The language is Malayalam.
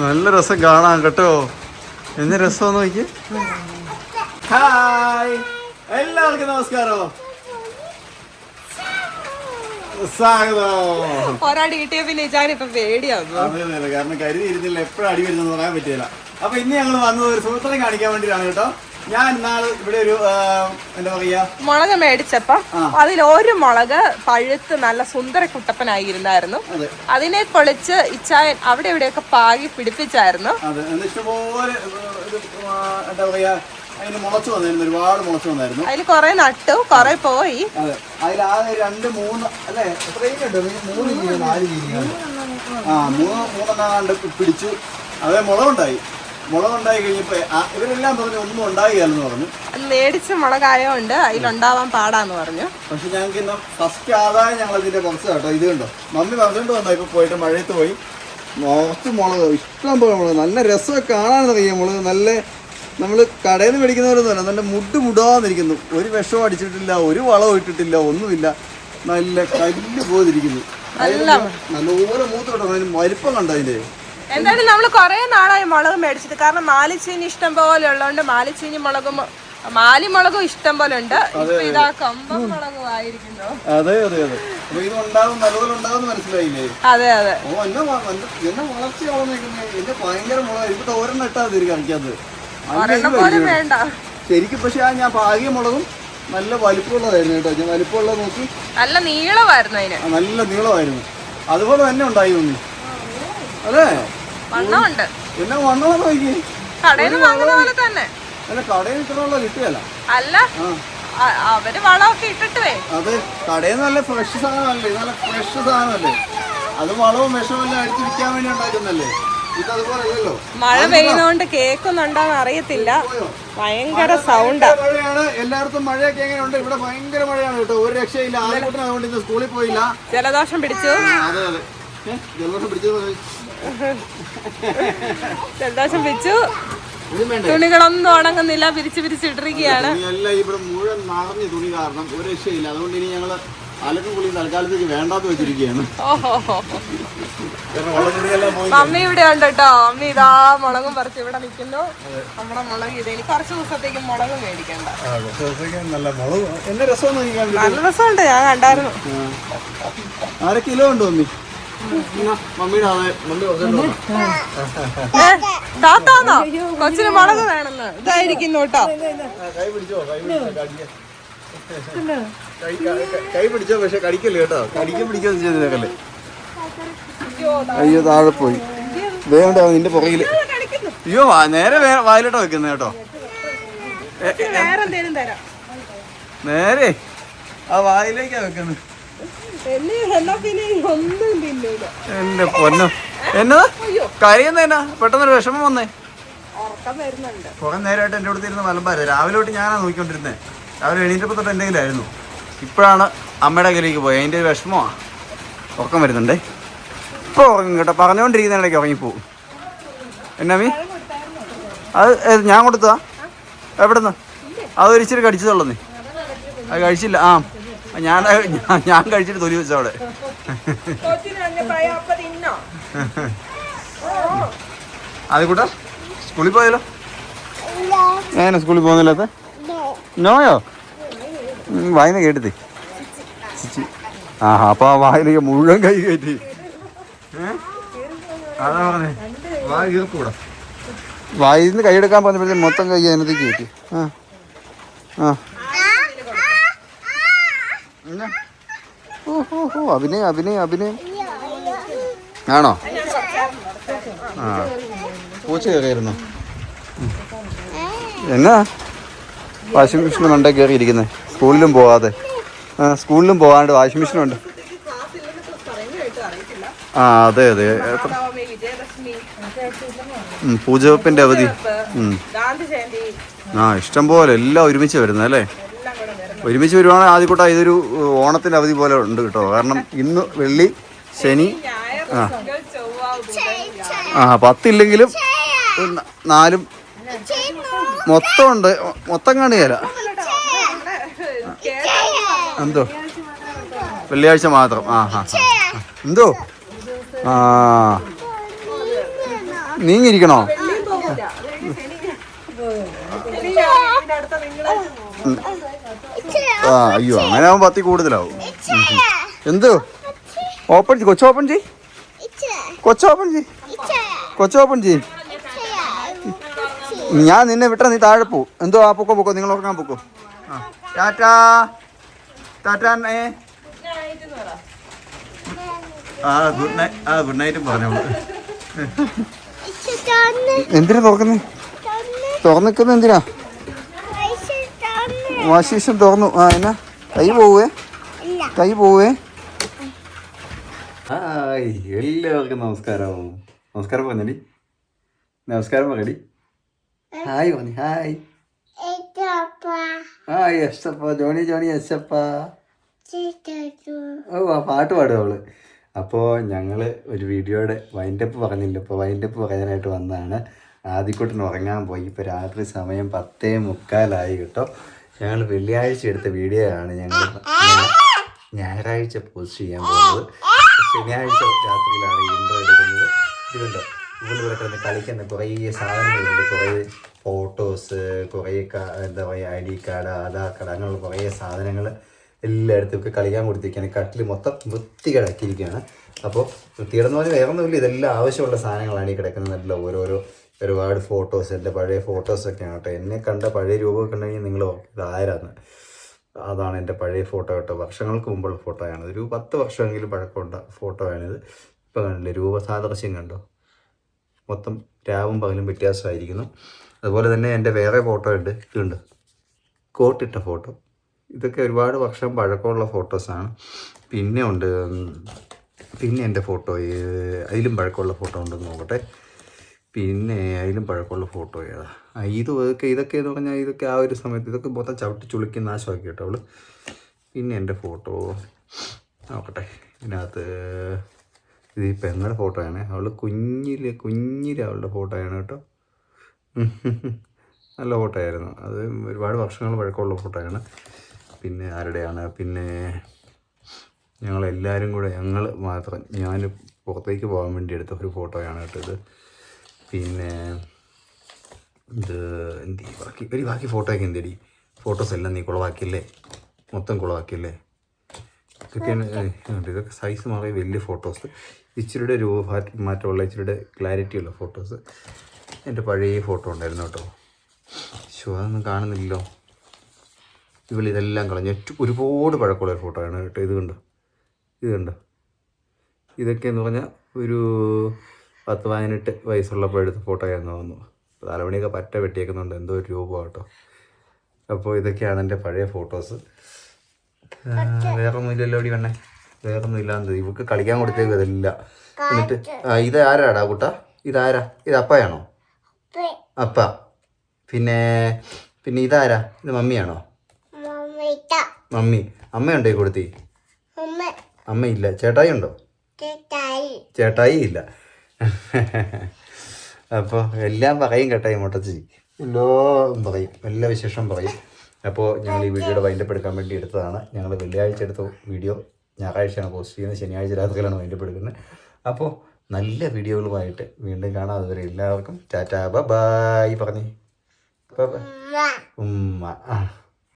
നല്ല രസം കാണാം കേട്ടോ. എന്ന് രസം നോക്കി ഹായ്. എല്ലാവർക്കും നമസ്കാരം. സ്വാഗതം. ഒരാടി കിട്ടിയ പിന്നെ അതെ അതെ കാരണം കരുതി ഇരുന്നില്ല എപ്പോഴും അടി വരുന്നെന്ന് പറയാൻ പറ്റില്ല. അപ്പൊ ഇന്ന് ഞങ്ങൾ വന്നത് ഒരു സുഹൃത്തിനെ കാണിക്കാൻ വേണ്ടിയിട്ടാണ് കേട്ടോ. ഞാൻ ഇന്നാൾ ഇവിടെ ഒരു എന്താ പറയാ? മുളക് മേടിച്ചപ്പോ അതിൽ ഒരു മുളക് പഴുത്ത് നല്ല സുന്ദര കുട്ടപ്പനായിരുന്നായിരുന്നു അതെ. അതിനെ പൊളിച്ച് ഇച്ചായൻ അവിടെ ഇവിടെയൊക്കെ പാകി പിടിപ്പിച്ചായിരുന്നു. ഇഷ്ടംപോലെ എന്താ പറയാ അതിന് മുളച്ചു ഒരുപാട് മുളച്ചു വന്നായിരുന്നു. അതിൽ കുറെ നട്ടു കുറെ പോയി. അതെ അതിലാകെ രണ്ട് മൂന്ന് അല്ലേ എത്രയും ഉണ്ട്? മൂന്ന് കിലോ നാല് കിലോ ആ മൂന്ന് മൂന്നെണ്ണാണ്ട് പിടിച്ചു അതേ മുളകുണ്ടായി. മുളകുണ്ടായി കഴിഞ്ഞപ്പോ ഇവരെല്ലാം പറഞ്ഞു ഒന്നും ഉണ്ടായില്ലെന്ന് പറഞ്ഞു. മേടിച്ച മുളകായോണ്ട് അതിലുണ്ടാവാൻ പാടാന്ന് പറഞ്ഞു. പക്ഷെ ഞങ്ങൾക്ക് ഇന്ന് ഫസ്റ്റ് ആദായം ഞങ്ങൾ ഇതിന്റെ കുറച്ച് കേട്ടോ ഇത് കണ്ടോ? മമ്മി പറഞ്ഞിട്ട് വന്നോ ഇപ്പൊ പോയിട്ട് മഴയത്ത് പോയി. കുറച്ച് മുളക് ഇഷ്ടം പോലെ മുളക് നല്ല രസമൊക്കെ കാണാനറിയാം മുളക് നല്ല നമ്മൾ കടയിൽ നിന്ന് മേടിക്കുന്നവരൊന്നുമല്ല നല്ല മുട്ട് മുടാന്നിരിക്കുന്നു ഒരു വിഷം അടിച്ചിട്ടില്ല ഒരു വളവും ഇട്ടിട്ടില്ല ഒന്നുമില്ല. നല്ല കല്ല് പോതിരിക്കുന്നു നല്ലപോലെ മൂത്ത് കേട്ടോ അതിന് വലിപ്പം കണ്ടോ അതിന്റെ? എന്തായാലും നമ്മൾ കുറെ നാളായി മുളക് മേടിച്ചിട്ട്. കാരണം മാലിച്ചീനി ഇഷ്ടം പോലെ ഉള്ളതുകൊണ്ട് മാലിച്ചീനി മുളകും മാലി മുളകും ഇഷ്ടം പോലെ ഉണ്ട്. ഇതാ കമ്പം മുളകും ആയിരിക്കുന്നു അതെ അതെ അതെ. അപ്പൊ ഇത് ഉണ്ടാവും നല്ലപോലെ ഉണ്ടാവും മനസ്സിലായില്ലേ? അതെ അതെ. ഓ എന്നെ എന്നെ- എന്നെ വളർച്ച വളർന്നേക്കുന്നത് എന്നെ ഭയങ്കര മുളക്. ഇപ്പൊ തോരൻ ഇട്ടാ തിരി കാണിക്കാത്തത് വേണ്ട. ശരിക്കും പക്ഷെ ആ ഞാൻ പാകിയ മുളകും നല്ല വലിപ്പമുള്ളതായിരുന്നു കേട്ടോ. ഞാൻ വലിപ്പമുള്ളത് നോക്കി. നല്ല നീളമായിരുന്നു അതിന്. നല്ല നീളമായിരുന്നു. അതുപോലെ തന്നെ ഉണ്ടായി തോന്നി അതെ വണ്ണമുണ്ട്. എന്നെ വണ്ണം നോക്കി കടയിൽ വാങ്ങുന്ന പോലെ തന്നെ. അല്ല കടയിൽ ഇത്രയുള്ള കിട്ടുകയല്ല. അല്ല അവർ വളമൊക്കെ ഇട്ടിട്ടുവേ. അത് കടയിൽ നല്ല ഫ്രഷ് സാധനമല്ലേ? നല്ല ഫ്രഷ് സാധനമല്ലേ? അത് വളവും വിഷമെല്ലാം അടിച്ചു വിൽക്കാൻ വേണ്ടി ഉണ്ടാക്കുന്നല്ലേ? മഴ പെയ്യുന്നോണ്ട് കേക്കുന്നുണ്ടോന്ന് അറിയത്തില്ല. ഭയങ്കര സൗണ്ട് മഴയാണ്. എല്ലായിടത്തും മഴയൊക്കെ എങ്ങനെയുണ്ട്? ഇവിടെ ഭയങ്കര മഴയാണ് കേട്ടോ. ഒരു രക്ഷയില്ല ആദ്യം അതുകൊണ്ട് ഇന്ന് സ്കൂളിൽ പോയില്ല. ജലദോഷം പിടിച്ചു. അതെ അതെ. ജലദോഷം പിടിച്ചു. ഇതും വേണ്ടേ? തുണികളൊന്നും ഉണങ്ങുന്നില്ല പിരിച്ചു പിരിച്ചിട്ടിരിക്കുകയാണ് തുണിയെല്ലാം ഇവിടെ മുഴുവൻ നിറഞ്ഞ് തുണി കാരണം ഒരു രക്ഷയില്ല. അതുകൊണ്ട് ഇനി ഞങ്ങൾ അലക്കും കുളി തൽക്കാലത്തേക്ക് വേണ്ടാന്ന് വെച്ചിരിക്കുകയാണ്. മമ്മി ഇവിടെ ഉണ്ട് കേട്ടോ മമ്മി ഇതാ മുളകും പറിച്ച് ഇവിടെ നിൽക്കുന്നു. നമ്മുടെ മുളക് ഇത്. എനിക്ക് കുറച്ച് ദിവസത്തേക്ക് മുളക് മേടിക്കണ്ട. നല്ല രസമുണ്ട് ഞാൻ കണ്ടായിരുന്നു. അര കിലോ ഉണ്ടോ മമ്മി? താത്താന്നോ? കൊച്ചിന് മുളക് വേണമെന്ന്. ഇതായിരിക്കുന്നു കേട്ടോ. കൈ പിടിച്ചോ പക്ഷെ കടിക്കല്ലേ കേട്ടോ. കടിക്ക പിടിക്കോ ചെയ്തേക്കല്ലേ അയ്യോ താഴെ പോയി. വേണ്ട നിന്റെ പുറകിൽ. അയ്യോ നേരെ വായിലോട്ടോ വെക്കുന്നത് കേട്ടോ. നേരെ ആ വായിലേക്കാ വെക്കുന്നത് എന്റെ പൊന്നോ. എന്നാ കരയുന്ന എന്നാ? പെട്ടെന്നൊരു വിഷമം വന്നേ. കുറെ നേരമായിട്ട് എന്റെ അടുത്ത് ഇരുന്ന് മലമ്പാര്. രാവിലെ തൊട്ട് ഞാനാ നോക്കിക്കൊണ്ടിരുന്നത് രാവിലെ എണീറ്റപ്പോ തൊട്ട് എന്റെ കയ്യിലായിരുന്നു ഇപ്പോഴാണ് അമ്മയുടെ കയ്യിലേക്ക് പോയത് അതിന്റെ ഒരു വിഷമമാണ് ഉറക്കം വരുന്നുണ്ടേ. ഇപ്പൊ ഉറങ്ങും കേട്ടോ. പറഞ്ഞുകൊണ്ടിരിക്കുന്ന ഇടയ്ക്ക് ഉറങ്ങിപ്പോവും എന്നാ മീ അത് ഞാൻ കൊടുത്തതാ? എവിടെന്നാ? അത് ഒരിച്ചിരി കടിച്ചതുള്ളന്നേ അത് കഴിച്ചില്ല. ആ. ഞാൻ ഞാൻ- കഴിച്ചിട്ട് തൊലി വെച്ച അവിടെ. കൊച്ചിന് തന്നെ ഭയം അപ്പൊ തിന്നോ? അത് കൂട്ടാ സ്കൂളിൽ പോയാലോ ഞാൻ സ്കൂളിൽ പോകുന്നില്ലാത്ത? നോയോ? വായന കേട്ടത് ആ അപ്പൊ ആ വായിലേക്ക് മുഴുവൻ കൈ കയറ്റി. വായിന്ന് അതാ പറഞ്ഞേ. വായ കീർക്കൂടാ വായിൽ നിന്ന് കൈയെടുക്കാൻ പറഞ്ഞപ്പോഴത്തേക്ക് മൊത്തം കൈ അതിനകത്തേക്ക് കയറ്റി. ആ. ആ. എന്നാ? ഓ ഹോ ഹോ അഭിനയം അഭിനയം. ആണോ? ആ. പൂച്ച കയറിയിരുന്നു എന്നാ? വാഷിംഗ് മെഷീൻ മണ്ടേ കയറി ഇരിക്കുന്നത് സ്കൂളിലും പോവാതെ. സ്കൂളിലും പോകാണ്ട് വാഷിംഗ് മെഷീനുണ്ട്. ആ അതെ അതെ. പൂജവെപ്പിന്റെ അവധി. ആ ഇഷ്ടം പോലെ എല്ലാം ഒരുമിച്ച് വരുന്നത് അല്ലേ എല്ലാം കൂടെ വരുന്നു ഒരുമിച്ച് വരുവാണെങ്കിൽ ആദ്യക്കൂട്ട. ഇതൊരു ഏഹ്, ഓണത്തിന്റെ അവധി പോലെ ഉണ്ട് കേട്ടോ. കാരണം ഇന്ന് വെള്ളി ശനി ആ. ആ പത്തില്ലെങ്കിലും നാലും മൊത്തം ഉണ്ട് മൊത്തം കാണിയല്ല എന്തോ? വെള്ളിയാഴ്ച മാത്രം. ആ ആ ആ. എന്തോ? ആ. നീങ്ങിരിക്കണോ ആ അയ്യോ അങ്ങനെ ആവുമ്പോ പത്തി കൂടുതലാവും. എന്ത്? ഓപ്പൺ ചെയ് കൊച്ചു ഓപ്പൺ ചെയ് കൊച്ചു ഓപ്പൺ ചെയ് കൊച്ചു ഓപ്പൺ ചെയ് ഞാൻ നിന്നെ വിട്ടാ നീ താഴെ പോ. എന്തോ ആ പൊക്കോ പൊക്കോ നിങ്ങൾ ഉറങ്ങാൻ പൊക്കോ. ആ. ടാറ്റാ. ടാറ്റാ ഏ ആ ഗുഡ് നൈറ്റ് ആ ഗുഡ് നൈറ്റും പറഞ്ഞു. എന്തിനാ തുറക്കുന്നേ? തുറന്നിക്കുന്ന എന്തിനാ? വാഷിംഗ് മെഷീൻ തുറന്നു. ആ എന്നാ? കൈ പോവേ. കൈ പോവേ. ഹായ് എല്ലാവർക്കും നമസ്കാരം. നമസ്കാരം പറഞ്ഞടി. നമസ്കാരം പറയടി ഹായ് പറഞ്ഞു hi. Hi yes papa Johnny Johnny yes papa ഓ ആ പാട്ട് പാടും അവൾ. അപ്പോൾ ഞങ്ങൾ ഒരു വീഡിയോയുടെ വൈൻഡപ്പ് പറഞ്ഞില്ല. ഇപ്പോൾ വൈൻഡപ്പ് പറയാനായിട്ട് വന്നതാണ്. ആദ്യക്കൂട്ടിന് ഉറങ്ങാൻ പോയി. ഇപ്പോൾ രാത്രി സമയം പത്തേ മുക്കാലായി കേട്ടോ. ഞങ്ങൾ വെള്ളിയാഴ്ച എടുത്ത വീഡിയോ ആണ് ഞങ്ങൾ ഞായറാഴ്ച പോസ്റ്റ് ചെയ്യാൻ പോകുന്നത്. ശനിയാഴ്ച രാത്രിയിലാണ് ഇൻട്രോ എടുക്കുന്നത്. ഇതുണ്ടോ ഇവിടെ ഇവിടെ കിടന്ന് കളിക്കുന്ന കുറേ സാധനങ്ങളുണ്ട്. കുറേ ഫോട്ടോസ് കുറേ എന്താ പറയുക I D card Aadhaar card അങ്ങനെയുള്ള കുറേ സാധനങ്ങൾ എല്ലായിടത്തും ഒക്കെ കളിക്കാൻ കൊടുത്തിരിക്കുകയാണ്. കട്ടിൽ മൊത്തം വൃത്തി കിടക്കിയിരിക്കുകയാണ് അപ്പോൾ വൃത്തിയിടുന്ന പോലെ വേറെ ഒന്നുമില്ല ഇതെല്ലാം ആവശ്യമുള്ള സാധനങ്ങളാണ് ഈ കിടക്കുന്നത്. ഓരോരോ ഒരുപാട് ഫോട്ടോസ് എന്റെ പഴയ ഫോട്ടോസൊക്കെയാണ് കേട്ടോ. എന്നെ കണ്ട പഴയ രൂപമൊക്കെ ഉണ്ടെങ്കിൽ നിങ്ങൾ ഇതാരാന്ന് അതാണ് എന്റെ പഴയ ഫോട്ടോ കേട്ടോ. വർഷങ്ങൾക്ക് മുമ്പുള്ള ഫോട്ടോയാണ് ഒരു പത്ത് വർഷമെങ്കിലും പഴക്കമുണ്ട ഫോട്ടോയാണിത് ഇപ്പോൾ കണ്ടില്ലേ രൂപസാദൃശ്യം കണ്ടോ? മൊത്തം രാവും പകലും വ്യത്യാസമായിരിക്കുന്നു. അതുപോലെ തന്നെ എന്റെ വേറെ ഫോട്ടോ ഉണ്ട്. ഇതുണ്ട്. കോട്ടിട്ട ഫോട്ടോ ഇതൊക്കെ ഒരുപാട് വർഷം പഴക്കമുള്ള ഫോട്ടോസാണ് പിന്നെ ഉണ്ട് പിന്നെ എന്റെ ഫോട്ടോ അതിലും പഴക്കമുള്ള ഫോട്ടോ ഉണ്ടെന്ന് നോക്കട്ടെ. പിന്നെ അതിലും പഴക്കമുള്ള ഫോട്ടോ ഏതാ? ഇത് ഇതൊക്കെ ഇതൊക്കെ എന്ന് പറഞ്ഞാൽ ഇതൊക്കെ ആ ഒരു സമയത്ത് ഇതൊക്കെ മൊത്തം ചവിട്ടി ചുളുക്കി നാശമാക്കി കേട്ടോ അവൾ. പിന്നെ എന്റെ ഫോട്ടോ. നോക്കട്ടെ ഇതിനകത്ത് ഇത് ഈ പെങ്ങളുടെ ഫോട്ടോയാണ്. അവൾ കുഞ്ഞിൽ കുഞ്ഞിൽ അവളുടെ ഫോട്ടോയാണ് കേട്ടോ. നല്ല ഫോട്ടോ ആയിരുന്നു അത് ഒരുപാട് വർഷങ്ങൾ പഴക്കമുള്ള ഫോട്ടോയാണ്. പിന്നെ ആരുടെയാണ്? പിന്നെ ഞങ്ങളെല്ലാവരും കൂടെ ഞങ്ങൾ മാത്രം ഞാൻ പുറത്തേക്ക് പോകാൻ വേണ്ടി എടുത്ത ഒരു ഫോട്ടോയാണ് കേട്ടോ ഇത്. പിന്നെ ഇത് എന്ത്? ബാക്കി ഒരു ബാക്കി ഫോട്ടോയൊക്കെ എന്തേടി? ഫോട്ടോസ് എല്ലാം നീ കുളവാക്കിയല്ലേ? മൊത്തം കുളവാക്കിയല്ലേ? ഇതൊക്കെയാണ് ഇതൊക്കെ സൈസ് മാറിയ വലിയ ഫോട്ടോസ് ഇച്ചിരിയുടെ രൂപ മാറ്റ- മാറ്റമുള്ള ഇച്ചിരിയുടെ ക്ലാരിറ്റി ഉള്ള ഫോട്ടോസ് എന്റെ പഴയ ഫോട്ടോ ഉണ്ടായിരുന്നു കേട്ടോ. ശോ അതൊന്നും കാണുന്നില്ലല്ലോ. ഇവൾ ഇതെല്ലാം കളഞ്ഞു. ഏറ്റവും ഒരുപാട് പഴക്കമുള്ള ഫോട്ടോയാണ് കേട്ടോ. ഇത് കണ്ടോ? ഇത് കണ്ടോ? ഇതൊക്കെ എന്ന് പറഞ്ഞാൽ ഒരു പത്ത് പതിനെട്ട് വയസ്സുള്ളപ്പോൾ എടുത്ത ഫോട്ടോയായിരുന്നു തോന്നുന്നു തലമണിയൊക്കെ പറ്റ വെട്ടിയേക്കുന്നുണ്ട്. എന്തോ ഒരു രൂപ കേട്ടോ. അപ്പോൾ ഇതൊക്കെയാണ് എന്റെ പഴയ ഫോട്ടോസ്. വേറൊന്നും ഇല്ലല്ലോ ഇവിടെ വേണേ വേറൊന്നും ഇല്ലാന്ന് ഇവക്ക് കളിക്കാൻ കൊടുത്തേക്ക് ഇതല്ല എന്നിട്ട് ഇത് ആരാടാ കുട്ട? ഇതാരാ? ഇത് അപ്പയാണോ? അപ്പ. പിന്നെ പിന്നെ ഇതാരാ? ഇത് മമ്മിയാണോ? മമ്മി. അമ്മയുണ്ടോ കൊടുത്തി? ഇല്ല ചേട്ടായി ഉണ്ടോ ചേട്ടായി. ഇല്ല അപ്പോൾ എല്ലാം പറയും കേട്ടോ ഈ മുട്ടച്ചി എല്ലാം പറയും എല്ലാ വിശേഷം പറയും അപ്പോൾ ഞങ്ങൾ ഈ വീഡിയോയുടെ വൈൻഡപ്പ് എടുക്കാൻ വേണ്ടി എടുത്തതാണ് ഞങ്ങൾ വെള്ളിയാഴ്ച എടുത്ത വീഡിയോ ഞായറാഴ്ചയാണ് പോസ്റ്റ് ചെയ്യുന്നത് ശനിയാഴ്ച രാത്രിയിലാണ് വൈൻഡപ്പ് എടുക്കുന്നത് അപ്പോൾ നല്ല വീഡിയോകളുമായിട്ട് വീണ്ടും കാണാം അതുവരെ എല്ലാവർക്കും ടാറ്റാ ബൈ പറഞ്ഞേ ബൈ ഉമ്മ ആ